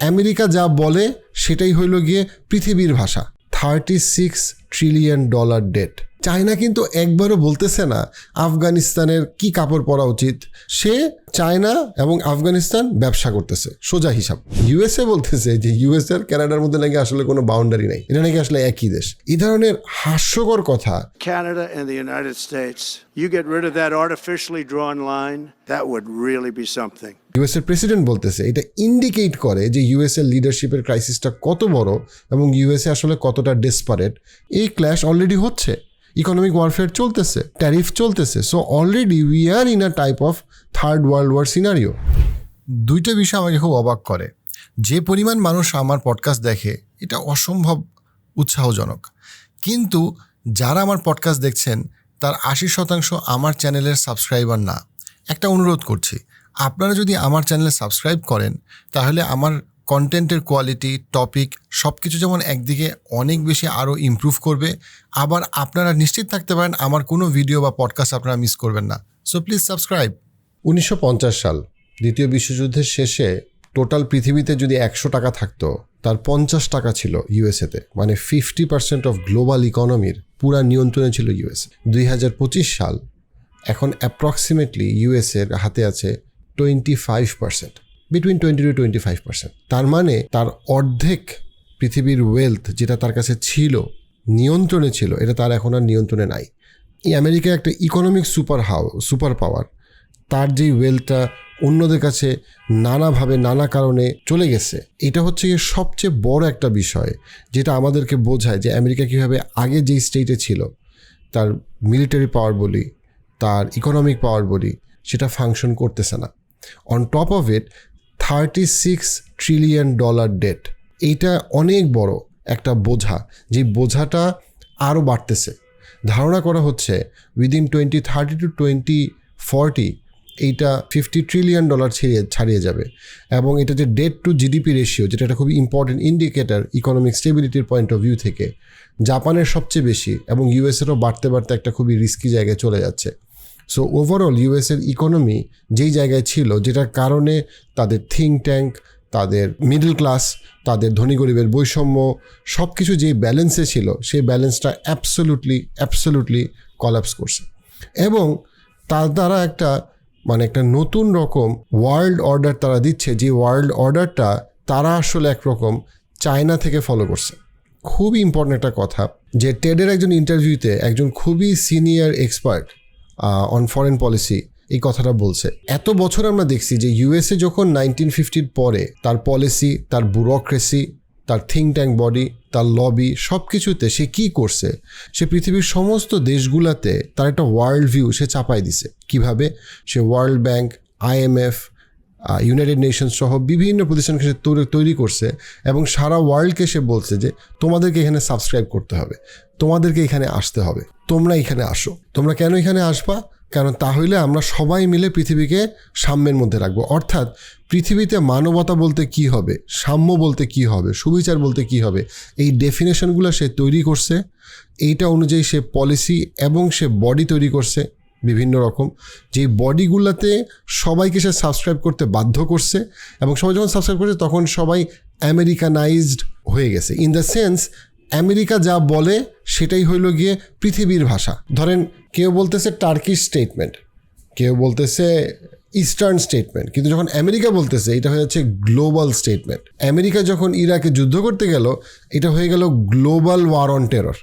America যা বলে সেটাই হইল গিয়ে পৃথিবীর ভাষা। Thirty six trillion dollar debt China কিন্তু একবারও বলতেছে না আফগানিস্তানের কি কাপড় পরা উচিত। সে চায়না এবং আফগানিস্তান ব্যবসা করতেছে সোজা হিসাব। ইউএসএ বলতেছে যে ইউএস আর কানাডার মধ্যে নাকি আসলে কোনো বাউন্ডারি নাই। এটা নাকি আসলে একই দেশ। এই ধরনের হাস্যকর কথা। Canada and the United States. You get rid of that artificially drawn line, that would really be something. President বলতেছে এটা ইন্ডিকেট করে যে ইউএস এর লিডারশিপের ক্রাইসিসটা কত বড় এবং ইউএসএ আসলে কতটা ডেসপারেট এই ক্ল্যাশ অলরেডি হচ্ছে। ইকোনমিক ওয়ারফেয়ার চলতেছে ট্যারিফ চলতেছে so already we are in a type of third world war scenario দুইটা বিষয় আমাকে খুব অবাক করে। যে পরিমাণ মানুষ আমার পডকাস্ট দেখে, এটা অসম্ভব উৎসাহজনক। কিন্তু যারা আমার পডকাস্ট দেখছেন, তার আশি শতাংশ আমার চ্যানেলের সাবস্ক্রাইবার না। একটা অনুরোধ করছি, আপনারা যদি আমার চ্যানেলে সাবস্ক্রাইব করেন, তাহলে আমার কন্টেন্টের কোয়ালিটি টপিক সব কিছু যেমন একদিকে অনেক বেশি আরও ইমপ্রুভ করবে। আবার আপনারা নিশ্চিত থাকতে পারেন, আমার কোনো ভিডিও বা পডকাস্ট আপনারা মিস করবেন না। সো প্লিজ সাবস্ক্রাইব উনিশশো পঞ্চাশ সাল, দ্বিতীয় বিশ্বযুদ্ধের শেষে টোটাল পৃথিবীতে যদি একশো টাকা থাকতো, তার পঞ্চাশ টাকা ছিল ইউএসএতে মানে ফিফটি পার্সেন্ট অফ গ্লোবাল ইকোনমির পুরা নিয়ন্ত্রণে ছিল ইউএস দুই হাজার পঁচিশ সাল, এখন অ্যাপ্রক্সিমেটলি ইউএসের হাতে আছে twenty five percent between twenty two twenty five percent তার মানে তার অর্ধেক পৃথিবীর ওয়েলথ যেটা তার কাছে ছিল, নিয়ন্ত্রণে ছিল, এটা তার এখন আর নিয়ন্ত্রণে নাই। এই আমেরিকা একটা economic super how super power তার যেই ওয়েলথটা অন্যদের কাছে নানাভাবে, নানা কারণে চলে গেছে। এটা হচ্ছে গিয়ে সবচেয়ে বড় একটা বিষয়, যেটা আমাদেরকে বোঝায় যে আমেরিকা কীভাবে আগে যেই স্টেটে ছিল, তার মিলিটারি পাওয়ার বলি, তার ইকোনমিক পাওয়ার বলি, সেটা ফাংশন করতেছে না। On top of it thirty six trillion dollar debt এইটা অনেক বড় একটা বোঝা, যে বোঝাটা আরও বাড়তেছে। ধারণা করা হচ্ছে within twenty thirty two twenty forty এইটা ফিফটি ট্রিলিয়ন ডলার ছেড়িয়ে ছাড়িয়ে যাবে। এবং এটা যে ডেট টু জিডিপি রেশিও যেটা একটা খুবই ইম্পর্টেন্ট ইন্ডিকেটার ইকোনমিক স্টেবিলিটির পয়েন্ট অফ ভিউ থেকে, জাপানের সবচেয়ে বেশি এবং ইউএসেরও বাড়তে বাড়তে একটা খুবই রিস্কি জায়গায় চলে যাচ্ছে। সো ওভারঅল ইউএসের ইকোনমি যেই জায়গায় ছিল, যেটার কারণে তাদের থিঙ্ক ট্যাঙ্ক তাদের মিডল ক্লাস তাদের ধনী গরিবের বৈষম্য সব কিছু যেই ব্যালেন্সে ছিল, সেই ব্যালেন্সটা অ্যাবসোলুটলি অ্যাবসোলুটলি কলাপস করছে। এবং তার দ্বারা একটা মানে একটা নতুন রকম ওয়ার্ল্ড অর্ডার তারা দিচ্ছে, যে ওয়ার্ল্ড অর্ডারটা তারা আসলে একরকম চায়না থেকে ফলো করছে। খুবই ইম্পর্টেন্ট একটা কথা যে টেডের একজন ইন্টারভিউতে একজন খুবই senior expert on foreign policy এই কথাটা বলছে। এত বছর আমরা দেখছি যে ইউএসএ যখন নাইনটিন ফিফটির পরে তার পলিসি তার ব্যুরোক্রেসি তার থিঙ্ক ট্যাঙ্ক বডি তার লবি সব কিছুতে সে কি করছে? সে পৃথিবীর সমস্ত দেশগুলাতে তার একটা ওয়ার্ল্ড ভিউ সে চাপাই দিছে। কীভাবে? সে World Bank IMF United Nations সহ বিভিন্ন প্রতিষ্ঠানকে সে তৈরি- করছে এবং সারা ওয়ার্ল্ডকে সে বলছে যে তোমাদেরকে এখানে সাবস্ক্রাইব করতে হবে, তোমাদেরকে এখানে আসতে হবে, তোমরা এখানে আসো। তোমরা কেন এখানে আসবা? কারণ তাহলে আমরা সবাই মিলে পৃথিবীকে সাম্যের মধ্যে রাখব। অর্থাৎ পৃথিবীতে মানবতা বলতে কি হবে, সাম্য বলতে কি হবে, সুবিচার বলতে কি হবে, এই ডেফিনেশনগুলো সে তৈরি করছে। এইটা অনুযায়ী সে পলিসি এবং সে বডি তৈরি করছে। বিভিন্ন রকম যে বডিগুলোতে সবাইকে সে সাবস্ক্রাইব করতে বাধ্য করছে এবং সবাই যখন সাবস্ক্রাইব করছে তখন সবাই আমেরিকানাইজড হয়ে গেছে। ইন দ্য সেন্স আমেরিকা যা বলে সেটাই হইল গিয়ে পৃথিবীর ভাষা। ধরেন, কেউ বলতেছে টার্কিশ স্টেটমেন্ট কেউ বলতেছে ইস্টার্ন স্টেটমেন্ট কিন্তু যখন আমেরিকা বলতেছে, এটা হয়ে যাচ্ছে গ্লোবাল স্টেটমেন্ট আমেরিকা যখন ইরাকে যুদ্ধ করতে গেল, এটা হয়ে গেল গ্লোবাল ওয়ার অন টেরর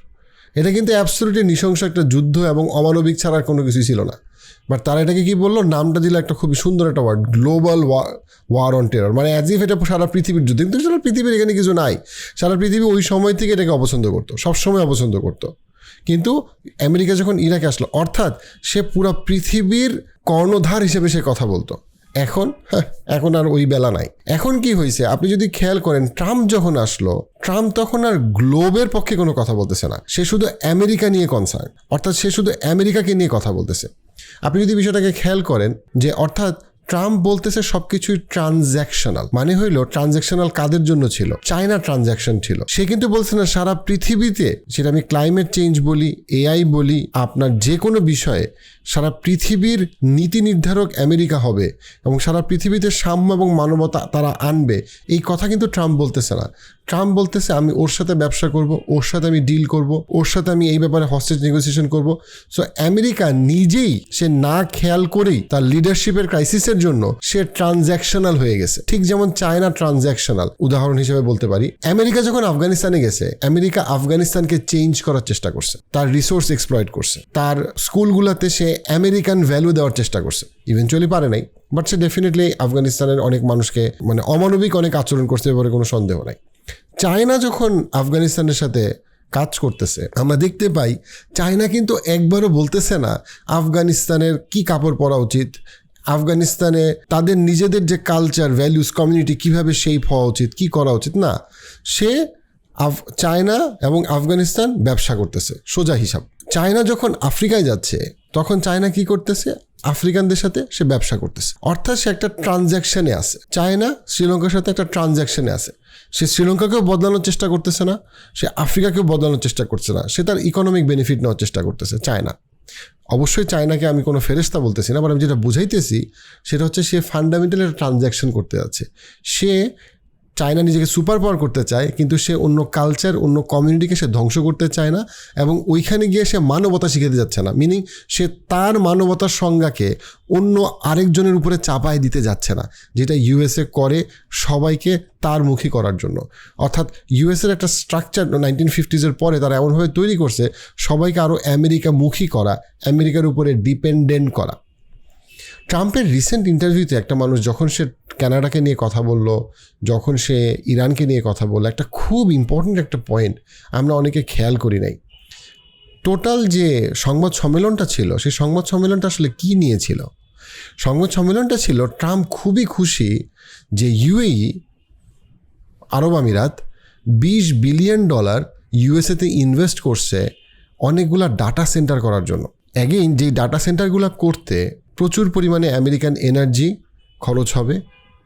এটা কিন্তু অ্যাবসলিউটলি নৃশংস একটা যুদ্ধ এবং অমানবিক ছাড়ার কোনো কিছুই ছিল না। বাট তারা এটাকে কি বলল? নামটা দিল একটা খুবই সুন্দর একটা word global war on terror মানে অ্যাজ ইফ এটা সারা পৃথিবীর যুদ্ধ। কিন্তু সারা পৃথিবীর এখানে কিছু নাই। সারা পৃথিবী ওই সময় থেকে এটাকে অপছন্দ করতো, সবসময় অপছন্দ করতো। কিন্তু আমেরিকা যখন ইরাকে আসলো, অর্থাৎ সে পুরো পৃথিবীর কর্ণধার হিসেবে সে কথা বলতো। এখন? হ্যাঁ, এখন আর ওই বেলা নাই। এখন কি হয়েছে আপনি যদি খেয়াল করেন ট্রাম্প যখন আসলো ট্রাম্প তখন আর গ্লোবের পক্ষে কোনো কথা বলতেছে না। সে শুধু আমেরিকা নিয়ে কনসার্ন অর্থাৎ সে শুধু আমেরিকাকে নিয়ে কথা বলতেছে। আপনি যদি বিষয়টাকে খেয়াল করেন যে অর্থাৎ ট্রাম্প বলতেছে সবকিছুই ট্রানজ্যাকশনাল মানে হইল ট্রানজ্যাকশনাল কাদের জন্য ছিল? চায়না ট্রানজ্যাকশন ছিল। সে কিন্তু বলছে না, সারা পৃথিবীতে সেটা আমি ক্লাইমেট চেঞ্জ বলি এআই বলি, আপনার যে কোনো বিষয়ে সারা পৃথিবীর নীতি নির্ধারক আমেরিকা হবে এবং সারা পৃথিবীতে সাম্য এবং মানবতা তারা আনবে, এই কথা কিন্তু ট্রাম্প বলতেছে না। ট্রাম্প বলতেছে, আমি ওর সাথে ব্যবসা করব, ওর সাথে আমি ডিল করব, ওর সাথে আমি এই ব্যাপারে হস্টেজ নেগোসিয়েশন করব। সো আমেরিকা নিজেই সে না খেয়াল করেই তার লিডারশিপের ক্রাইসিসের জন্য সে ট্রানজ্যাকশনাল হয়ে গেছে। ঠিক যেমন চায়না ট্রানজ্যাকশনাল উদাহরণ হিসেবে বলতে পারি। আমেরিকা যখন আফগানিস্তানে গেছে আমেরিকা আফগানিস্তানকে চেঞ্জ করার চেষ্টা করছে, তার রিসোর্স এক্সপ্লয়েট করছে, তার স্কুলগুলোতে সে আমেরিকান ভ্যালু দেওয়ার চেষ্টা করছে। ইভেনচুয়ালি পারে নাই বাট সে ডেফিনেটলি আফগানিস্তানের অনেক মানুষকে মানে অমানবিক অনেক আচরণ করছে ব্যাপারে কোনো সন্দেহ নাই। চায়না যখন আফগানিস্তানের সাথে কাজ করতেছে, আমরা দেখতে পাই চায়না কিন্তু একবারও বলতেছে না আফগানিস্তানের কি কাপড় পরা উচিত, আফগানিস্তানে তাদের নিজেদের যে কালচার ভ্যালুস কমিউনিটি কীভাবে শেপ হওয়া উচিত, কি করা উচিত, না। সে আফ, চায়না এবং আফগানিস্তান ব্যবসা করতেছে, সোজা হিসাব। চায়না যখন আফ্রিকায় যাচ্ছে, তখন চায়না কি করতেছে? আফ্রিকানদের সাথে সে ব্যবসা করতেছে। অর্থাৎ সে একটা ট্রানজ্যাকশানে আছে। চায়না, শ্রীলঙ্কার সাথে একটা ট্রানজ্যাকশানে আছে। সে শ্রীলঙ্কাকেও বদলানোর চেষ্টা করতেছে না, সে আফ্রিকাকেও বদলানোর চেষ্টা করছে না, সে তার ইকোনমিক বেনিফিট নেওয়ার চেষ্টা করতেছে, চায়না। অবশ্যই চায়নাকে আমি কোনো ফেরেস্তা বলতেছি না বাট আমি যেটা বুঝাইতেছি সেটা হচ্ছে সে ফান্ডামেন্টাল একটা ট্রানজ্যাকশন করতে যাচ্ছে। সে চায়না নিজেকে সুপার পাওয়ার করতে চায়, কিন্তু সে অন্য কালচার অন্য কমিউনিটিকে সে ধ্বংস করতে চায় না এবং ওইখানে গিয়ে সে মানবতা শিখাতে যাচ্ছে না। মিনিং সে তার মানবতার সংজ্ঞাকে অন্য আরেকজনের উপরে চাপায় দিতে যাচ্ছে না, যেটা ইউএসএ করে সবাইকে তার মুখী করার জন্য। অর্থাৎ ইউএসএর একটা স্ট্রাকচার নাইনটিন ফিফটিজের পরে তারা এমনভাবে তৈরি করছে, সবাইকে আরও আমেরিকা মুখী করা আমেরিকার উপরে ডিপেন্ডেন্ট করা। ট্রাম্পের রিসেন্ট ইন্টারভিউতে একটা মানুষ যখন সে কানাডাকে নিয়ে কথা বলল, যখন সে ইরানকে নিয়ে কথা বলল, একটা খুব ইম্পর্ট্যান্ট একটা পয়েন্ট আমরা অনেকে খেয়াল করি নাই। টোটাল যে সংবাদ সম্মেলনটা ছিল, সেই সংবাদ সম্মেলনটা আসলে কী নিয়েছিল সংবাদ সম্মেলনটা ছিল, ট্রাম্প খুবই খুশি যে ইউএই আরব আমিরাত, বিশ বিলিয়ন ডলার ইউএসএতে ইনভেস্ট করছে অনেকগুলা ডাটা সেন্টার করার জন্য। অ্যাগেইন যে ডাটা সেন্টারগুলো করতে প্রচুর পরিমাণে আমেরিকান এনার্জি খরচ হবে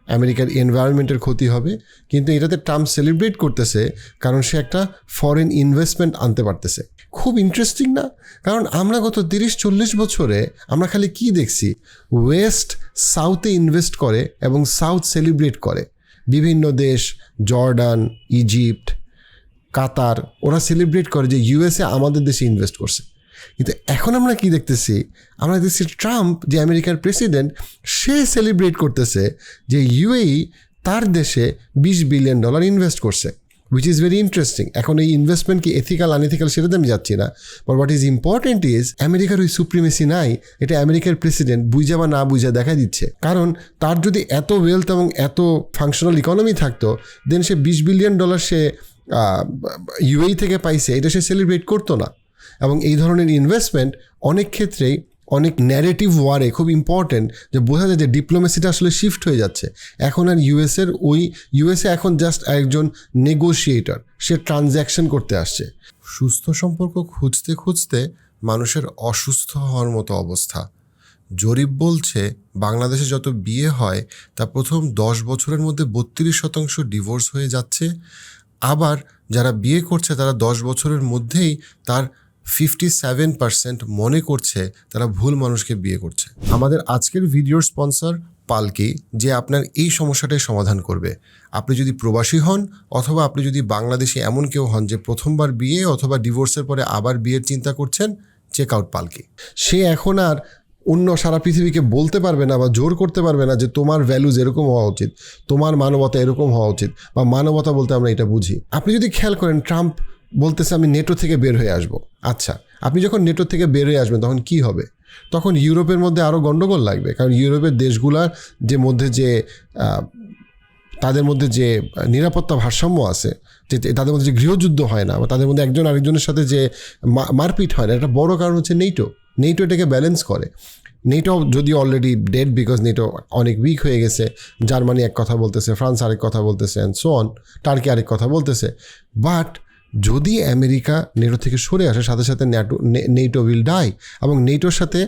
আমেরিকার এনভায়রনমেন্টের ক্ষতি হবে, কিন্তু এটাতে ট্রাম্প সেলিব্রেট করতেছে কারণ সে একটা ফরেন ইনভেস্টমেন্ট আনতে পারতেছে। খুব ইন্টারেস্টিং না? কারণ আমরা গত তিরিশ চল্লিশ বছরে আমরা খালি কি দেখছি? ওয়েস্ট সাউথে ইনভেস্ট করে এবং সাউথ সেলিব্রেট করে। বিভিন্ন দেশ জর্ডান ইজিপ্ট কাতার ওরা সেলিব্রেট করে যে ইউএসএ আমাদের দেশে ইনভেস্ট করছে। কিন্তু এখন আমরা কি দেখতেছি? আমরা দেখছি ট্রাম্প যে আমেরিকার প্রেসিডেন্ট সে সেলিব্রেট করতেছে যে ইউএই তার দেশে বিশ বিলিয়ন ডলার ইনভেস্ট করছে উইচ ইজ ভেরি ইন্টারেস্টিং এখন এই ইনভেস্টমেন্ট কি এথিক্যাল আনএথিক্যাল সেটাতে আমি যাচ্ছি না। But what is important is আমেরিকার ওই সুপ্রিমেসি নাই, এটা আমেরিকার প্রেসিডেন্ট বুঝা বা না বুঝা দেখা দিচ্ছে। কারণ তার যদি এত ওয়েলথ এবং এত ফাংশনাল ইকোনমি থাকতো দেন সে বিশ বিলিয়ন ডলার সে ইউএই থেকে পাইছে, এটা সে সেলিব্রেট করতো না। এবং এই ধরনের ইনভেস্টমেন্ট অনেক ক্ষেত্রেই অনেক ন্যারেটিভ ওয়ারে খুব ইম্পর্টেন্ট যে বোঝা যায় যে ডিপ্লোমেসিটা আসলে শিফট হয়ে যাচ্ছে। এখন আর ইউএসের ওই ইউএসএ এখন জাস্ট একজন নেগোশিয়েটর সে ট্রানজ্যাকশন করতে আসছে। সুস্থ সম্পর্ক খুঁজতে খুঁজতে মানুষের অসুস্থ হওয়ার মতো অবস্থা। জরিপ বলছে, বাংলাদেশে যত বিয়ে হয়, তা প্রথম দশ বছরের মধ্যে বত্রিশ শতাংশ ডিভোর্স হয়ে যাচ্ছে। আবার যারা বিয়ে করছে, তারা দশ বছরের মধ্যেই তার ফিফটি সেভেন পার্সেন্ট মনে করছে তারা ভুল মানুষকে বিয়ে করছে। আমাদের আজকের ভিডিওর স্পন্সর পালকি যে আপনার এই সমস্যাটাই সমাধান করবে। আপনি যদি প্রবাসী হন অথবা আপনি যদি বাংলাদেশে এমন কেউ হন যে প্রথমবার বিয়ে অথবা ডিভোর্সের পরে আবার বিয়ের চিন্তা করছেন চেক আউট পালকি। সে এখন আর অন্য সারা পৃথিবীকে বলতে পারবে না বা জোর করতে পারবে না যে তোমার ভ্যালুজ এরকম হওয়া উচিত, তোমার মানবতা এরকম হওয়া উচিত বা মানবতা বলতে আমরা এটা বুঝি। আপনি যদি খেয়াল করেন ট্রাম্প বলতেছে আমি নেটো থেকে বের হয়ে আসব। আচ্ছা আপনি যখন নেটো থেকে বের হয়ে আসবেন তখন কি হবে? তখন ইউরোপের মধ্যে আরও গণ্ডগোল লাগবে, কারণ ইউরোপের দেশগুলার যে মধ্যে যে তাদের মধ্যে যে নিরাপত্তা ভারসাম্য আছে, যে তাদের মধ্যে যে গৃহযুদ্ধ হয় না, বা তাদের মধ্যে একজন আরেকজনের সাথে যে মারপিট হয় না একটা বড় কারণ হচ্ছে নেইটো নেইটো এটাকে ব্যালেন্স করে। নেটো যদি অলরেডি ডেড বিকজ নেটো অনেক উইক হয়ে গেছে, জার্মানি এক কথা বলতেছে, ফ্রান্স আরেক কথা বলতেছে অ্যান্ড সো অন টার্কি আরেক কথা বলতেছে বাট যদি আমেরিকা নেটো থেকে সরে আসে, সাথে সাথে ন্যাটো নেটো উইল ডাই এবং নেটোর সাথে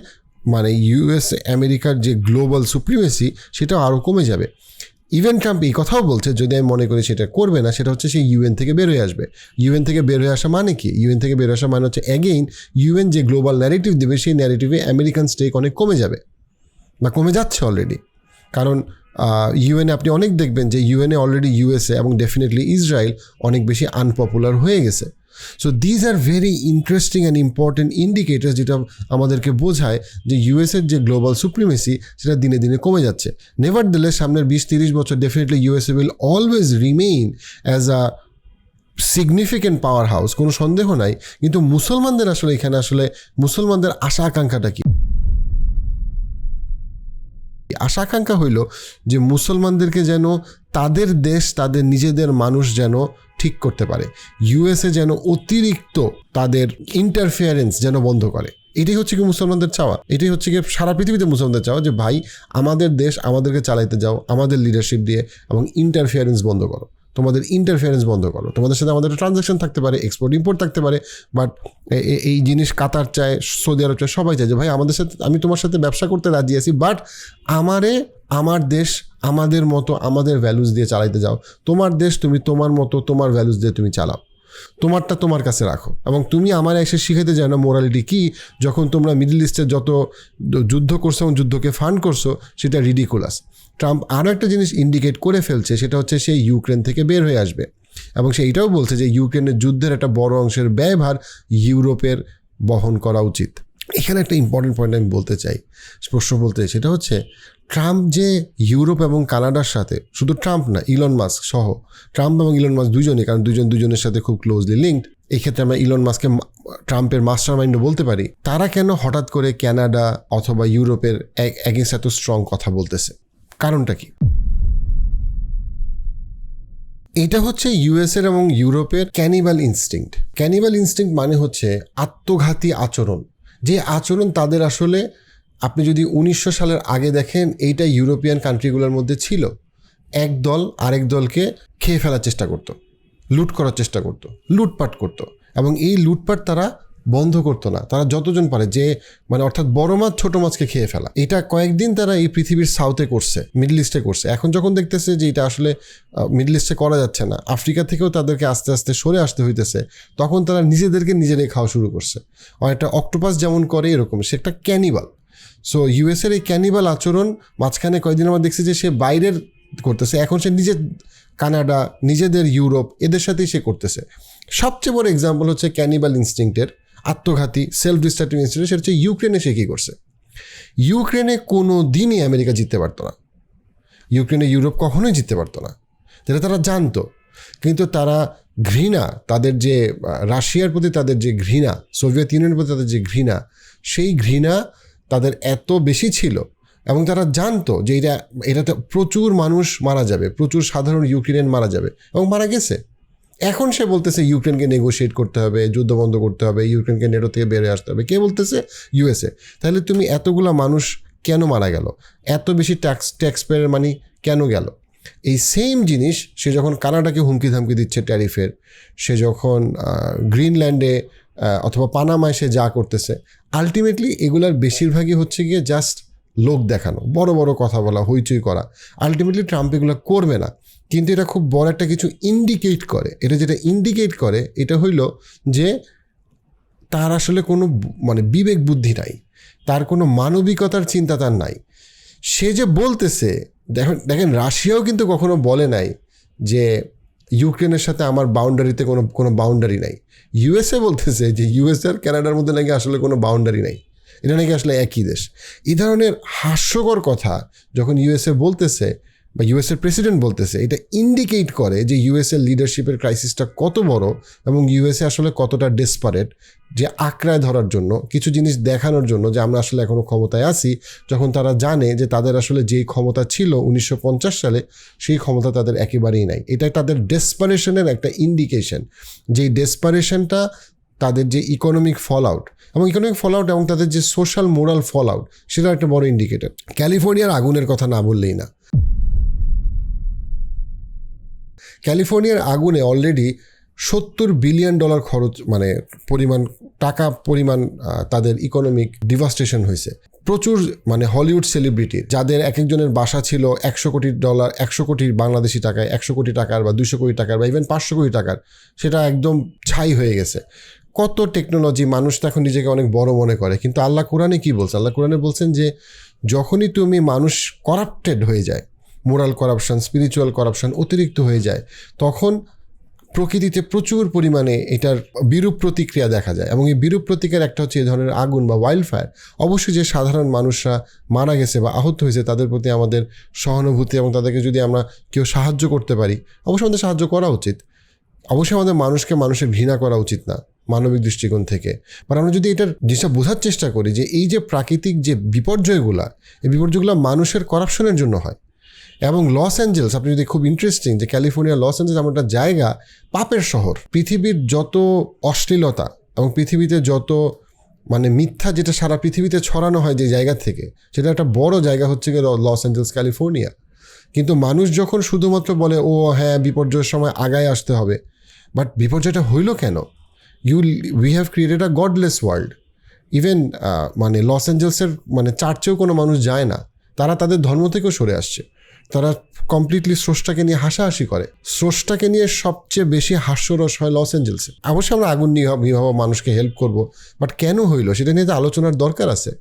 মানে ইউএস আমেরিকার যে গ্লোবাল সুপ্রিমেসি সেটাও আরও কমে যাবে। ইভেন ট্রাম্প এই কথাও বলছে, যদি আমি মনে করি সেটা করবে না, সেটা হচ্ছে সে ইউএন থেকে বের হয়ে আসবে। ইউএন থেকে বের হয়ে আসা মানে কি? ইউএন থেকে বের আসা মানে হচ্ছে অ্যাগেইন ইউএন যে গ্লোবাল ন্যারেটিভ দেবে, সেই ন্যারেটিভে আমেরিকান স্টেক অনেক কমে যাবে। বা কমে যাচ্ছে অলরেডি কারণ ইউএনএ আপনি অনেক দেখবেন যে ইউএনএ অলরেডি ইউএসএ এবং ডেফিনেটলি ইসরায়েল অনেক বেশি আনপপুলার হয়ে গেছে। So these are very interesting and important indicator যেটা আমাদেরকে বোঝায় যে ইউএসের যে গ্লোবাল সুপ্রিমেসি সেটা দিনে দিনে কমে যাচ্ছে। নেভার দিলে সামনের বিশ তিরিশ বছর definitely USA will always remain as a significant powerhouse কোনো সন্দেহ নাই। কিন্তু মুসলমানদের আসলে এখানে আসলে মুসলমানদের আশা আকাঙ্ক্ষাটা কি? আশা আকাঙ্ক্ষা হইল যে মুসলমানদেরকে যেন তাদের দেশ, তাদের নিজেদের মানুষ যেন ঠিক করতে পারে। ইউএসএ যেন অতিরিক্ত তাদের ইন্টারফিয়ারেন্স যেন বন্ধ করে। এটাই হচ্ছে কি মুসলমানদের চাওয়া। এটাই হচ্ছে কি সারা পৃথিবীতে মুসলমানদের চাওয়া যে, ভাই, আমাদের দেশ আমাদেরকে চালাইতে যাও, আমাদের লিডারশিপ দিয়ে এবং ইন্টারফিয়ারেন্স বন্ধ করো। তোমাদের ইন্টারফিয়ারেন্স বন্ধ করো। তোমাদের সাথে আমাদের ট্রানজাকশন থাকতে পারে এক্সপোর্ট ইম্পোর্ট থাকতে পারে বাট এই জিনিস কাতার চায়, সৌদি আরব চায়, সবাই চায় যে, ভাই, আমাদের সাথে, আমি তোমার সাথে ব্যবসা করতে রাজি আছি বাট আমারে, আমার দেশ, আমাদের মতো, আমাদের ভ্যালুস দিয়ে চালাইতে যাও। তোমার দেশ তুমি তোমার মতো, তোমার ভ্যালুস দিয়ে তুমি চালাও। তোমারটা তোমার কাছে রাখো এবং তুমি আমার এসে শিখাতে না মোরালিটি কি, যখন তোমরা মিডল ইস্টের যত যুদ্ধ করছ এবং যুদ্ধকে ফান্ড করছ, সেটা রিডিকুলাস ট্রাম্প আরও একটা জিনিস ইন্ডিকেট করে ফেলছে, সেটা হচ্ছে সে ইউক্রেন থেকে বের হয়ে আসবে। এবং সে এটাও বলছে যে ইউক্রেনের যুদ্ধের একটা বড় অংশের ব্যয়ভার ইউরোপের বহন করা উচিত। এখানে একটা ইম্পর্টেন্ট পয়েন্ট আমি বলতে চাই, স্পষ্ট বলতে সেটা হচ্ছে ট্রাম্প যে ইউরোপ এবং কানাডার সাথে, শুধু ট্রাম্প না ইলন মাস্ক সহ, ট্রাম্প এবং ইলন মাস্ক দুজনই, কারণ দুজন দুজনের সাথে খুব ক্লোজলি লিঙ্কড এই ক্ষেত্রে আমরা ইলন মাস্ককে ট্রাম্পের মাস্টার মাইন্ডও বলতে পারি। তারা কেন হঠাৎ করে ক্যানাডা অথবা ইউরোপের এগেনস্ট এত স্ট্রং কথা বলতেছে? কারণটা কি? এটা হচ্ছে ইউএসের এবং ইউরোপের ক্যানিবাল ইনস্টিংক্ট। ক্যানিবাল ইনস্টিংক্ট মানে হচ্ছে আত্মঘাতী আচরণ। যে আচরণ তাদের আসলে, আপনি যদি উনিশশো সালের আগে দেখেন, এইটা ইউরোপিয়ান কান্ট্রিগুলোর মধ্যে ছিল। এক দল আরেক দলকে খেয়ে ফেলার চেষ্টা করতো, লুট করার চেষ্টা করতো, লুটপাট করতো। এবং এই লুটপাট তারা বন্ধ করতো না। তারা যতজন পারে যে মানে অর্থাৎ বড় মাছ, ছোট মাছকে খেয়ে ফেলা। এটা কয়েকদিন তারা এই পৃথিবীর সাউথে করছে মিডল ইস্টে করছে। এখন যখন দেখতেছে যে এটা আসলে মিডল ইস্টে করা যাচ্ছে না, আফ্রিকা থেকেও তাদেরকে আস্তে আস্তে সরে আসতে হইতেছে, তখন তারা নিজেদেরকে নিজেরাই খাওয়া শুরু করছে। অনেকটা অক্টোপাস যেমন করে, এরকম। সে একটা ক্যানিবাল সো ইউএসের এই ক্যানিবাল আচরণ, মাঝখানে কয়েকদিন আমরা দেখছি যে সে বাইরের করতেছে। এখন সে নিজের কানাডা, নিজেদের ইউরোপ, এদের সাথেই সে করতেছে। সবচেয়ে বড় এক্সাম্পল হচ্ছে ক্যানিবাল ইনস্টিংক্টের আত্মঘাতী সেলফ ডিস্ট্রাকটিভ ইনস্টিটিউট সেটা হচ্ছে ইউক্রেনে সে কী করছে? ইউক্রেনে কোনো দিনই আমেরিকা জিততে পারতো না। ইউক্রেনে ইউরোপ কখনোই জিততে পারতো না। যেটা তারা জানতো। কিন্তু তারা ঘৃণা, তাদের যে রাশিয়ার প্রতি তাদের যে ঘৃণা, সোভিয়েত ইউনিয়নের প্রতি তাদের যে ঘৃণা, সেই ঘৃণা তাদের এত বেশি ছিল এবং তারা জানতো যে এটা, এটাতে প্রচুর মানুষ মারা যাবে, প্রচুর সাধারণ ইউক্রেনিয়ান মারা যাবে এবং মারা গেছে। এখন সে বলতেছে ইউক্রেনকে নেগোশিয়েট করতে হবে, যুদ্ধ বন্ধ করতে হবে, ইউক্রেনকে নেটো থেকে বেরিয়ে আসতে হবে। কে বলতেছে? ইউএসএ তাহলে তুমি এতগুলো মানুষ কেন মারা গেল? এত বেশি ট্যাক্স ট্যাক্স পেয়ারের মানি কেন গেল? এই সেম জিনিস, সে যখন কানাডাকে হুমকি ধামকি দিচ্ছে ট্যারিফের সে যখন গ্রিনল্যান্ডে অথবা পানামায় সে যা করতেছে আলটিমেটলি এগুলার বেশিরভাগই হচ্ছে গিয়ে জাস্ট লোক দেখানো, বড় বড় কথা বলা, হইচই করা। আলটিমেটলি ট্রাম্প এগুলো করবে না। কিন্তু এটা খুব বড় একটা কিছু ইন্ডিকেট করে। এটা যেটা ইন্ডিকেট করে, এটা হইল যে তার আসলে কোনো মানে বিবেক বুদ্ধি নাই। তার কোনো মানবিকতার চিন্তা তার নাই। সে যে বলতেছে, দেখেন দেখেন রাশিয়াও কিন্তু কখনো বলে নাই যে ইউক্রেনের সাথে আমার বাউন্ডারিতে কোনো কোনো বাউন্ডারি নাই। ইউএসএ বলতেছে যে ইউএসএ আর কানাডার মধ্যে নাকি আসলে কোনো বাউন্ডারি নাই। এটা নাকি আসলে একই দেশ। এই ধরনের হাস্যকর কথা যখন ইউএসএ বলতেছে বা ইউএসএর প্রেসিডেন্ট বলতেছে, এটা ইন্ডিকেট করে যে ইউএসএর লিডারশিপের ক্রাইসিসটা কত বড় এবং ইউএসএ আসলে কতটা ডেসপারেট যে আঁকড়ায় ধরার জন্য, কিছু জিনিস দেখানোর জন্য যে আমরা আসলে এখনও ক্ষমতায় আছি। যখন তারা জানে যে তাদের আসলে যেই ক্ষমতা ছিল উনিশশো পঞ্চাশ সালে, সেই ক্ষমতা তাদের একেবারেই নাই। এটা তাদের ডেসপারেশনের একটা ইন্ডিকেশন যেই ডেসপারেশনটা তাদের যে ইকোনমিক ফল আউট এবং ইকোনমিক ফল আউট এবং তাদের যে সোশ্যাল মোরাল ফল আউট সেটা একটা বড় ইন্ডিকেটর ক্যালিফোর্নিয়ার আগুনের কথা না বললেই না। ক্যালিফোর্নিয়ার আগুনে অলরেডি সত্তর বিলিয়ন ডলার খরচ মানে পরিমাণ, টাকা পরিমাণ তাদের ইকোনমিক ডিভাস্টেশন হয়েছে। প্রচুর মানে হলিউড সেলিব্রিটি যাদের এক একজনের বাসা ছিল একশো কোটি ডলার একশো কোটি বাংলাদেশি টাকায়, একশো কোটি টাকার বা দুশো কোটি টাকার বা ইভেন পাঁচশো কোটি টাকার, সেটা একদম ছাই হয়ে গেছে। কত টেকনোলজি মানুষ তো এখন নিজেকে অনেক বড় মনে করে, কিন্তু আল্লাহ কোরআনে কি বলছে? আল্লাহ কোরআনে বলছেন যে, যখনই তুমি মানুষ করাপ্টেড হয়ে যায় মোরাল করাপশন স্পিরিচুয়াল করাপশন অতিরিক্ত হয়ে যায়, তখন প্রকৃতিতে প্রচুর পরিমাণে এটার বিরূপ প্রতিক্রিয়া দেখা যায়। এবং এই বিরূপ প্রতিক্রিয়ার একটা হচ্ছে এই ধরনের আগুন বা ওয়াইল্ড ফায়ার অবশ্যই যে সাধারণ মানুষরা মারা গেছে বা আহত হয়েছে, তাদের প্রতি আমাদের সহানুভূতি এবং তাদেরকে যদি আমরা কেউ সাহায্য করতে পারি, অবশ্যই আমাদের সাহায্য করা উচিত। অবশ্যই আমাদের মানুষকে মানুষের ঘৃণা করা উচিত না, মানবিক দৃষ্টিকোণ থেকে। বাট আমরা যদি এটার জিনিসটা বোঝার চেষ্টা করি যে, এই যে প্রাকৃতিক যে বিপর্যয়গুলা, এই বিপর্যয়গুলো মানুষের করাপশনের জন্য হয়। এবং লস অ্যাঞ্জেলস আপনি যদি খুব ইন্টারেস্টিং যে ক্যালিফোর্নিয়া লস অ্যাঞ্জেলস এমন একটা জায়গা, পাপের শহর। পৃথিবীর যত অশ্লীলতা এবং পৃথিবীতে যত মানে মিথ্যা যেটা সারা পৃথিবীতে ছড়ানো হয় যে জায়গা থেকে, সেটা একটা বড় জায়গা হচ্ছে গিয়ে লস অ্যাঞ্জেলস ক্যালিফোর্নিয়া কিন্তু মানুষ যখন শুধুমাত্র বলে, ও হ্যাঁ বিপর্যয়ের সময় আগায় আসতে হবে। বাট বিপর্যয়টা হইল কেন? You we have created a godless world even মানে লস অ্যাঞ্জেলসের মানে চার্চেও কোনো মানুষ যায় না। তারা তাদের ধর্ম থেকেও সরে আসছে। তারা কমপ্লিটলি স্রষ্টাকে নিয়ে হাসাহাসি করে। স্রষ্টাকে নিয়ে সবচেয়ে বেশি হাস্যরস হয় লস অ্যাঞ্জেলসে। অবশ্যই আমরা আগুন নিভাবো মানুষকে হেল্প করব বাট কেন হইল সেটা নিয়ে তো আলোচনার দরকার আছে।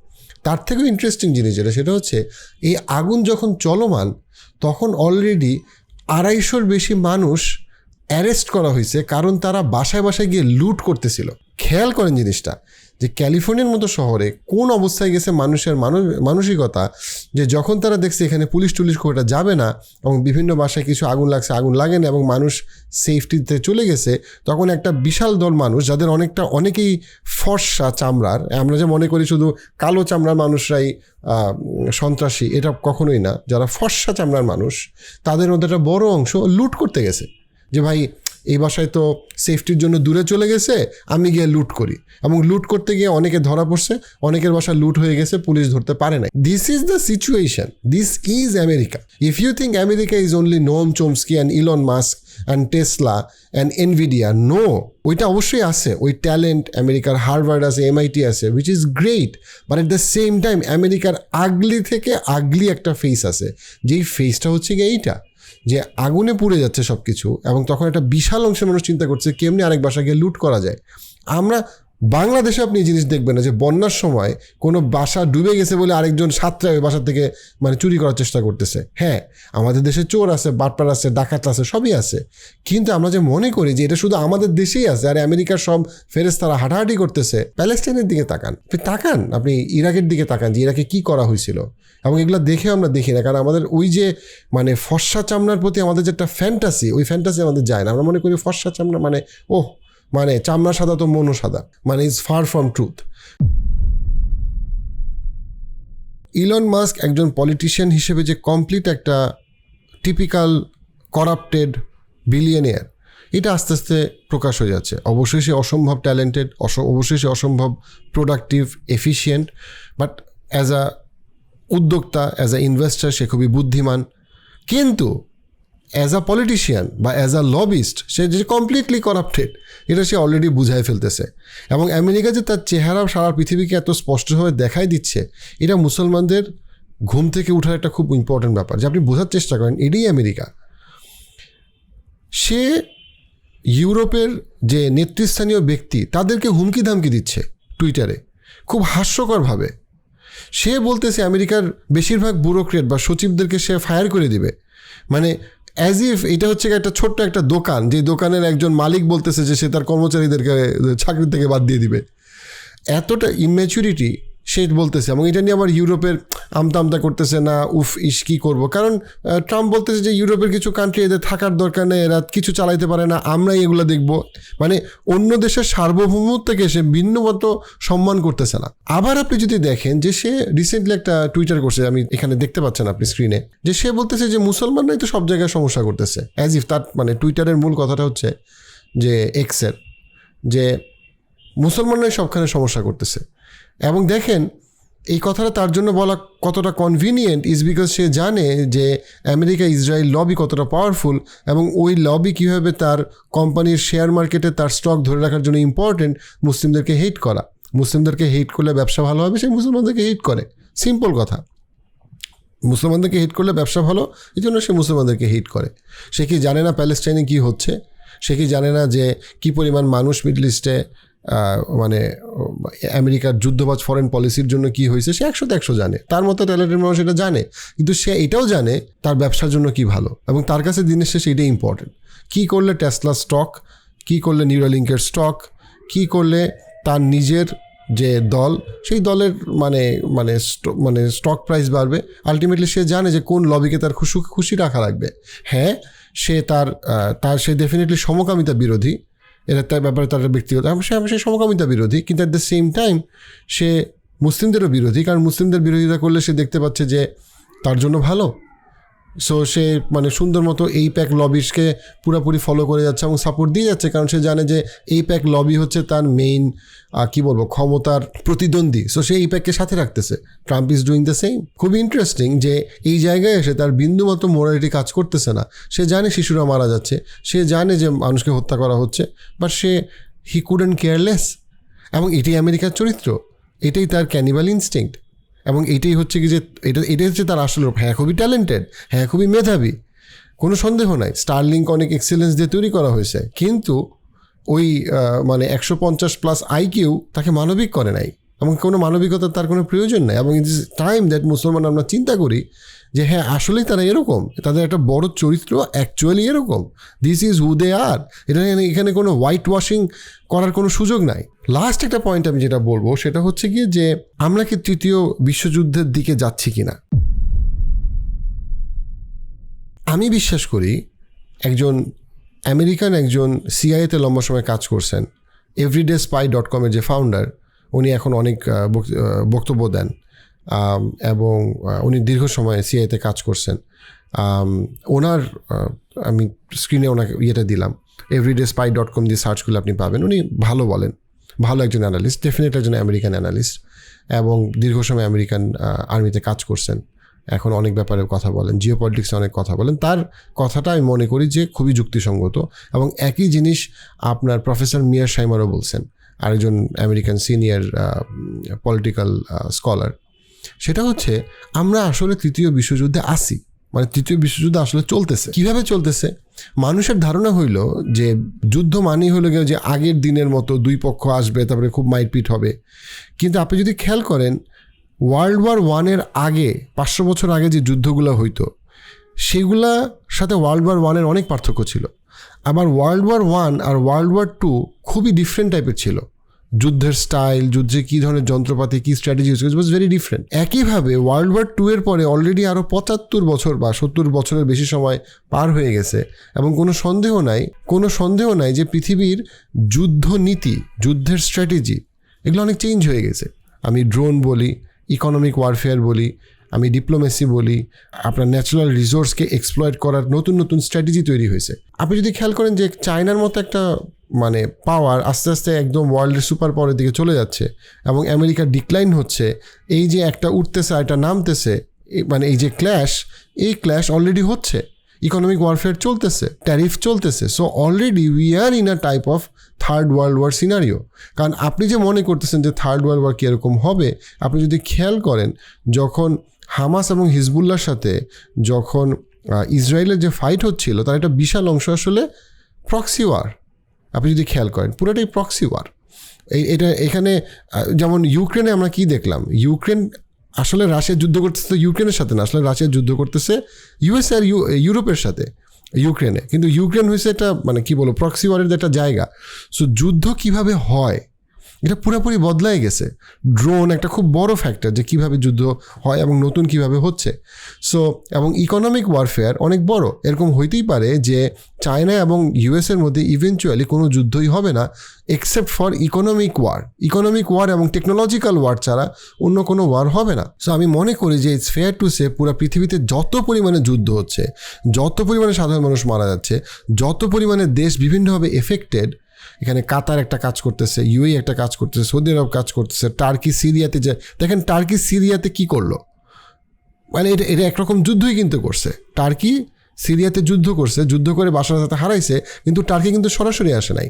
তার থেকেও ইন্টারেস্টিং জিনিস যেটা, সেটা হচ্ছে এই আগুন যখন চলমান, তখন অলরেডি আড়াইশোর বেশি মানুষ অ্যারেস্ট করা হয়েছে, কারণ তারা বাসায় বাসায় গিয়ে লুট করতেছিল। খেয়াল করেন জিনিসটা যে ক্যালিফোর্নিয়ার মতো শহরে কোন অবস্থায় গেছে মানুষের মানুষ, মানসিকতা যে যখন তারা দেখছে এখানে পুলিশ টুলিশ খুব একটা যাবে না এবং বিভিন্ন বাসায় কিছু আগুন লাগছে, আগুন লাগে না এবং মানুষ সেফটিতে চলে গেছে, তখন একটা বিশাল দল মানুষ যাদের অনেকটা, অনেকেই ফর্সা চামড়ার। আমরা যে মনে করি শুধু কালো চামড়ার মানুষরাই সন্ত্রাসী, এটা কখনোই না। যারা ফর্সা চামড়ার মানুষ, তাদের মধ্যে একটা বড় অংশ লুট করতে গেছে। যে ভাই এই বাসায় তো সেফটির জন্য দূরে চলে গেছে, আমি গিয়ে লুট করি। এবং লুট করতে গিয়ে অনেকে ধরা পড়ছে, অনেকের বাসা লুট হয়ে গেছে, পুলিশ ধরতে পারে না this is the situation this is America if you think America is only Noam Chomsky and Elon Musk and Tesla and Nvidia no ওইটা অবশ্যই আছে। ওই ট্যালেন্ট আমেরিকার হার্ভার্ড আছে এমআইটি আছে which is great but at the same time আমেরিকার ugly থেকে আগলি একটা ফেস আছে। যেই ফেসটা হচ্ছে গিয়ে এইটা। যে আগুনে পুড়ে যাচ্ছে সব কিছু এবং তখন একটা বিশাল অংশের মানুষ চিন্তা করছে কেমনি আরেক বাসা গিয়ে লুট করা যায়। আমরা বাংলাদেশে আপনি এই জিনিস দেখবেন না যে বন্যার সময় কোনো বাসা ডুবে গেছে বলে আরেকজন সাতটা ওই বাসা থেকে মানে চুরি করার চেষ্টা করতেছে। হ্যাঁ আমাদের দেশে চোর আছে, বাটপার আছে, ডাকাত আছে, সবই আছে। কিন্তু আমরা যে মনে করি যে এটা শুধু আমাদের দেশেই আছে, আর আমেরিকার সব ফেরেস তারা হাঁটাহাঁটি করতেছে, প্যালেস্টাইনের দিকে তাকান। তাকান, আপনি ইরাকের দিকে তাকান যে ইরাকে কি করা হয়েছিল। এবং এগুলো দেখে আমরা দেখি না। কারণ আমাদের ওই যে মানে ফর্সা চামড়ার প্রতি আমাদের যে একটা ফ্যান্টাসি ওই ফ্যান্টাসি আমাদের যায় না। আমরা মনে করি ফর্সা চামড়া মানে ওহ মানে চামড়া সাদা তো মনও সাদা। মানে is far from truth Elon Musk একজন পলিটিশিয়ান হিসেবে যে কমপ্লিট একটা টিপিক্যাল করাপ্টেড বিলিয়নিয়ার এটা আস্তে আস্তে প্রকাশ হয়ে যাচ্ছে। অবশ্যই সে অসম্ভব ট্যালেন্টেড অবশ্যই সে অসম্ভব productive efficient but as a উদ্যোক্তা অ্যাজ আ ইনভেস্টার সে খুবই বুদ্ধিমান। কিন্তু অ্যাজ আ পলিটিশিয়ান বা অ্যাজ আ লবিস্ট সে যে কমপ্লিটলি করাপ্টেড এটা সে অলরেডি বুঝাই ফেলতেছে। এবং আমেরিকা যে তার চেহারা সারা পৃথিবীকে এত স্পষ্টভাবে দেখাই দিচ্ছে, এটা মুসলমানদের ঘুম থেকে উঠার একটা খুব ইম্পর্টেন্ট ব্যাপার। যে আপনি বোঝার চেষ্টা করেন, এটাই আমেরিকা। সে ইউরোপের যে নেতৃস্থানীয় ব্যক্তি, তাদেরকে হুমকি ধামকি দিচ্ছে টুইটারে খুব হাস্যকরভাবে। সে বলতেছে আমেরিকার বেশিরভাগ ব্যুরোক্রেট বা সচিবদেরকে সে ফায়ার করে দিবে। মানে অ্যাজ ইফ এটা হচ্ছে একটা ছোট্ট একটা দোকান, যে দোকানের একজন মালিক বলতেছে যে সে তার কর্মচারীদেরকে চাকরি থেকে বাদ দিয়ে দিবে। এতটা ইম্যাচুরিটি সে বলতেছে। এবং এটা নিয়ে আবার ইউরোপের আমতা আমতা করতেছে না, উফ, ইস, কী করব? কারণ ট্রাম্প বলতেছে যে ইউরোপের কিছু কান্ট্রি এদের থাকার দরকার নেই, এরা কিছু চালাইতে পারে না, আমরাই এগুলো দেখব। মানে অন্য দেশের সার্বভৌমত্বকে সে ভিন্নমত সম্মান করতেছে না। আবার আপনি যদি দেখেন যে সে রিসেন্টলি একটা টুইটার করছে, আমি এখানে দেখতে পাচ্ছেন আপনি স্ক্রিনে যে সে বলতেছে যে মুসলমানরাই তো সব জায়গায় সমস্যা করতেছে। অ্যাজ ইফ তার মানে টুইটারের মূল কথাটা হচ্ছে যে এক্সের যে মুসলমানরাই সবখানে সমস্যা করতেছে। এবং দেখেন, এই কথাটা তার জন্য বলা কতটা কনভিনিয়েন্ট ইজ বিকজ সে জানে যে আমেরিকা ইসরায়েল লবি কতটা পাওয়ারফুল এবং ওই লবি কীভাবে তার কোম্পানির শেয়ার মার্কেটে তার স্টক ধরে রাখার জন্য ইম্পর্টেন্ট মুসলিমদেরকে হেট করা। মুসলিমদেরকে হেট করলে ব্যবসা ভালো হবে সে মুসলমানদেরকে হেট করে। সিম্পল কথা। মুসলমানদেরকে হিট করলে ব্যবসা ভালো এই জন্য সে মুসলমানদেরকে হিট করে। সে কি জানে না প্যালেস্টাইনে কি হচ্ছে? সে কি জানে না যে কি পরিমাণ মানুষ মিডল ইস্টে মানে আমেরিকার যুদ্ধবাজ ফরেন পলিসির জন্য কি হয়েছে, সে একশোতে একশো জানে। তার মতো ট্যালেন্টেড মানুষ এটা জানে। কিন্তু সে এটাও জানে তার ব্যবসার জন্য কি ভালো। এবং তার কাছে দিনের শেষে এটাই ইম্পর্টেন্ট কী করলে টেসলা স্টক কী করলে নিউরালিঙ্কের স্টক কী করলে তার নিজের যে দল, সেই দলের মানে মানে মানে স্টক প্রাইস বাড়বে। আলটিমেটলি সে জানে যে কোন লবিকে তার খুশি খুশি রাখা লাগবে হ্যাঁ সে তার তার, সে ডেফিনেটলি সমকামিতা বিরোধী। এটা তার ব্যাপারে তার ব্যক্তিগত সে সে সমকামিতা বিরোধী, কিন্তু অ্যাট দ্য সেম টাইম সে মুসলিমদেরও বিরোধী, কারণ মুসলিমদের বিরোধিতা করলে সে দেখতে পাচ্ছে যে তার জন্য ভালো। সো সে মানে সুন্দর মতো এই প্যাক লবিসকে পুরোপুরি ফলো করে যাচ্ছে এবং সাপোর্ট দিয়ে যাচ্ছে কারণ সে জানে যে এই প্যাক লবি হচ্ছে তার মেইন কি বলব, ক্ষমতার প্রতিদ্বন্দ্বী। সো সে এই প্যাককে সাথে রাখতেছে। Trump is doing the same খুবই ইন্টারেস্টিং যে এই জায়গায় এসে তার বিন্দুমাত্র মোরালিটি কাজ করতেছে না। সে জানে শিশুরা মারা যাচ্ছে। সে জানে যে মানুষকে হত্যা করা হচ্ছে। বাট সে হি কুডেন্ট কেয়ারলেস এবং এটি আমেরিকার চরিত্র। এটাই তার ক্যানিবাল ইনস্টিংক্ট এবং এটাই হচ্ছে কি যে, এটা, এটাই হচ্ছে তার আসল রূপ। হ্যাঁ খুবই ট্যালেন্টেড হ্যাঁ খুবই মেধাবী, কোনো সন্দেহ নাই। স্টারলিংক অনেক এক্সেলেন্স দিয়ে তৈরি করা হয়েছে। কিন্তু ওই মানে একশো পঞ্চাশ প্লাস আইকিউ তাকে মানবিক করে নাই। এবং কোনো মানবিকতার তার কোনো প্রয়োজন নাই। এবং ইট ইস টাইম দ্যাট মুসলমান আমরা চিন্তা করি যে হ্যাঁ আসলেই তারা এরকম। তাদের একটা বড় চরিত্র অ্যাকচুয়ালি এরকম। দিস ইজ হু দে আর এটা এখানে- কোনো হোয়াইট ওয়াশিং করার কোনো সুযোগ নাই। লাস্ট একটা পয়েন্ট আমি যেটা বলব, সেটা হচ্ছে গিয়ে যে আমরা কি তৃতীয় বিশ্বযুদ্ধের দিকে যাচ্ছি কিনা? আমি বিশ্বাস করি একজন আমেরিকান একজন সিআইএতে লম্বা সময় কাজ করছেন। এভরিডে স্পাই ডট কমের যে ফাউন্ডার উনি এখন অনেক বক্তব্য দেন। এবং উনি দীর্ঘ সময় সিআইতে কাজ করছেন। ওনার আমি স্ক্রিনে ওনাকে ইয়েটা দিলাম। এভরিডে স্পাই ডট কম দিয়ে সার্চ করলে আপনি পাবেন। উনি ভালো বলেন। ভালো একজন অ্যানালিস্ট ডেফিনেট একজন আমেরিকান অ্যানালিস্ট এবং দীর্ঘ সময় আমেরিকান আর্মিতে কাজ করছেন। এখন অনেক ব্যাপারে কথা বলেন জিও পলিটিক্সে অনেক কথা বলেন। তার কথাটা আমি মনে করি যে খুবই যুক্তিসঙ্গত এবং একই জিনিস আপনার প্রফেসর মিয়ার সাইমারও বলছেন, আরেকজন আমেরিকান সিনিয়র পলিটিক্যাল স্কলার সেটা হচ্ছে আমরা আসলে তৃতীয় বিশ্বযুদ্ধে আসি মানে তৃতীয় বিশ্বযুদ্ধ আসলে চলতেছে। কীভাবে চলতেছে? মানুষের ধারণা হইল যে যুদ্ধ মানেই হলো গিয়ে যে আগের দিনের মতো দুই পক্ষ আসবে, তারপরে খুব মাইরপিট হবে। কিন্তু আপনি যদি খেয়াল করেন ওয়ার্ল্ড ওয়ার ওয়ানের আগে, পাঁচশো বছর আগে যে যুদ্ধগুলো হইতো, সেগুলা সাথে ওয়ার্ল্ড ওয়ার ওয়ানের অনেক পার্থক্য ছিল। আবার ওয়ার্ল্ড ওয়ার ওয়ান আর ওয়ার্ল্ড ওয়ার টু খুবই ডিফারেন্ট টাইপের ছিল। যুদ্ধের স্টাইল যুদ্ধে কী ধরনের যন্ত্রপাতি, কি strategy use was very different একইভাবে ওয়ার্ল্ড ওয়ার টু এর পরে অলরেডি আরও পঁচাত্তর বছর বা সত্তর বছরের বেশি সময় পার হয়ে গেছে এবং কোনো সন্দেহ নাই, কোনো সন্দেহ নাই যে পৃথিবীর যুদ্ধ নীতি যুদ্ধের স্ট্র্যাটেজি এগুলো অনেক চেঞ্জ হয়ে গেছে। আমি ড্রোন বলি ইকোনমিক ওয়ারফেয়ার বলি আমি ডিপ্লোমেসি বলি, আপনার ন্যাচারাল রিসোর্সকে এক্সপ্লয়েট করার নতুন নতুন স্ট্র্যাটেজি তৈরি হয়েছে। আপনি যদি খেয়াল করেন যে চায়নার মতো একটা মানে পাওয়ার আস্তে আস্তে একদম ওয়ার্ল্ডের সুপার পাওয়ারের দিকে চলে যাচ্ছে এবং আমেরিকার ডিক্লাইন হচ্ছে, এই যে একটা উঠতেছে একটা নামতেছে মানে এই যে ক্ল্যাশ এই ক্ল্যাশ অলরেডি হচ্ছে। ইকোনমিক ওয়ারফেয়ার চলতেছে ট্যারিফ চলতেছে so already we are in a type of third world war scenario কারণ আপনি যে মনে করতেছেন যে থার্ড ওয়ার্ল্ড ওয়ার কীরকম হবে, আপনি যদি খেয়াল করেন, যখন হামাস এবং হিজবুল্লার সাথে যখন ইসরায়েলের যে ফাইট হচ্ছিল, তার একটা বিশাল অংশ আসলে প্রক্সি ওয়ার আপনি যদি খেয়াল করেন, পুরোটাই প্রক্সি ওয়ার এই, এটা এখানে যেমন ইউক্রেনে আমরা কি দেখলাম? ইউক্রেন আসলে রাশিয়া যুদ্ধ করতেছে ইউক্রেনের সাথে না, আসলে রাশিয়া যুদ্ধ করতেছে ইউএস আর ইউরোপের সাথে, ইউক্রেনে। কিন্তু ইউক্রেন হয়েছে একটা মানে কি বলব প্রক্সি ওয়ারের একটা জায়গা। সো যুদ্ধ কীভাবে হয় এটা পুরোপুরি বদলাই গেছে। ড্রোন একটা খুব বড় ফ্যাক্টর যে কীভাবে যুদ্ধ হয় এবং নতুন কীভাবে হচ্ছে। সো এবং ইকোনমিক ওয়ারফেয়ার অনেক বড়। এরকম হইতেই পারে যে চায়না এবং ইউএসের মধ্যে ইভেনচুয়ালি কোনো যুদ্ধই হবে না except for economic war economic war এবং টেকনোলজিক্যাল ওয়ার ছাড়া অন্য কোনো ওয়ার হবে না। সো আমি মনে করি যে ইটস ফেয়ার টু সে পুরো পৃথিবীতে যত পরিমাণে যুদ্ধ হচ্ছে, যত পরিমাণে সাধারণ মানুষ মারা যাচ্ছে, যত পরিমাণে দেশ বিভিন্নভাবে এফেক্টেড এখানে কাতার একটা কাজ করতেছে, ইউএই একটা কাজ করতেছে, সৌদি আরব কাজ করতেছে, টার্কি সিরিয়াতে যে, দেখেন টার্কি সিরিয়াতে কি করল? মানে এটা এটা একরকম যুদ্ধই কিন্তু করছে। টার্কি সিরিয়াতে যুদ্ধ করছে, যুদ্ধ করে বাসার সাথে হারাইছে, কিন্তু টার্কি কিন্তু সরাসরি আসে নাই।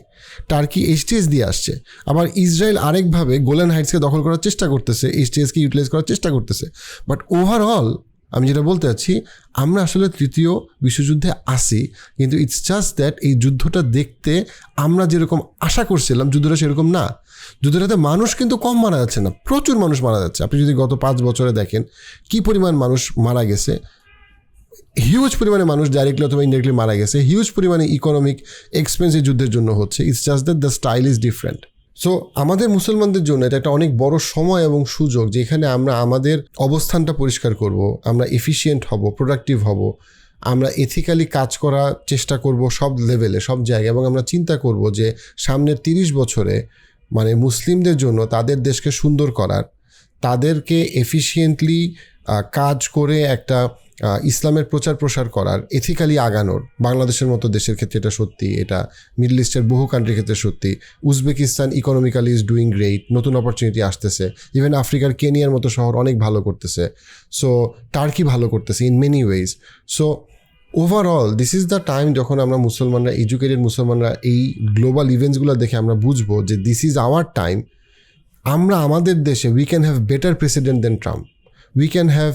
টার্কি এইচটিএস দিয়ে আসছে। আবার ইসরায়েল আরেকভাবে গোল্যান হাইটসকে দখল করার চেষ্টা করতেছে এইচটিএসকে ইউটিলাইজ করার চেষ্টা করতেছে। বাট ওভারঅল আমি যেটা বলতে চাচ্ছি, আমরা আসলে তৃতীয় বিশ্বযুদ্ধে আসি কিন্তু ইটস জাস্ট দ্যাট এই যুদ্ধটা দেখতে আমরা যেরকম আশা করছিলাম, যুদ্ধটা সেরকম না। যুদ্ধটাতে মানুষ কিন্তু কম মারা যাচ্ছে না, প্রচুর মানুষ মারা যাচ্ছে। আপনি যদি গত পাঁচ বছরে দেখেন, কি পরিমাণ মানুষ মারা গেছে? হিউজ পরিমাণে মানুষ ডাইরেক্টলি অথবা ইনডাইরেক্টলি মারা গেছে। হিউজ পরিমাণে ইকোনমিক এক্সপেন্স যুদ্ধের জন্য হচ্ছে। It's just that the style is different so আমাদের মুসলমানদের জন্য এটা একটা অনেক বড় সময় এবং সুযোগ যেখানে আমরা আমাদের অবস্থানটা পরিষ্কার করব, আমরা এফিসিয়েন্ট হব প্রোডাক্টিভ হব, আমরা এথিক্যালি কাজ করার চেষ্টা করব সব লেভেলে সব জায়গায় এবং আমরা চিন্তা করব যে সামনের তিরিশ বছরে মানে মুসলিমদের জন্য তাদের দেশকে সুন্দর করার, তাদেরকে এফিসিয়েন্টলি কাজ করে একটা ইসলামের প্রচার প্রসার করার এথিক্যালি আগানোর, বাংলাদেশের মতো দেশের ক্ষেত্রে এটা সত্যি, এটা মিডল ইস্টের বহু কান্ট্রির ক্ষেত্রে সত্যি। Uzbekistan economically is doing great নতুন অপরচুনিটি আসতেছে। ইভেন আফ্রিকার কেনিয়ার মতো শহর অনেক ভালো করতেছে। সো টার্কি ভালো করতেছে in many ways so overall this is the time যখন আমরা মুসলমানরা এডুকেটেড মুসলমানরা এই গ্লোবাল ইভেন্টসগুলো দেখে আমরা বুঝব যে দিস ইজ আওয়ার টাইম আমরা আমাদের দেশে we can have better president then Trump we can have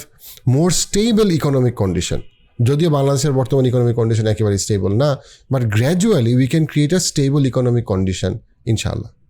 more stable economic condition যদিও বাংলাদেশের বর্তমান ইকোনমিক কন্ডিশন একেবারে স্টেবল না but gradually we can create a stable economic condition ইনশাআল্লাহ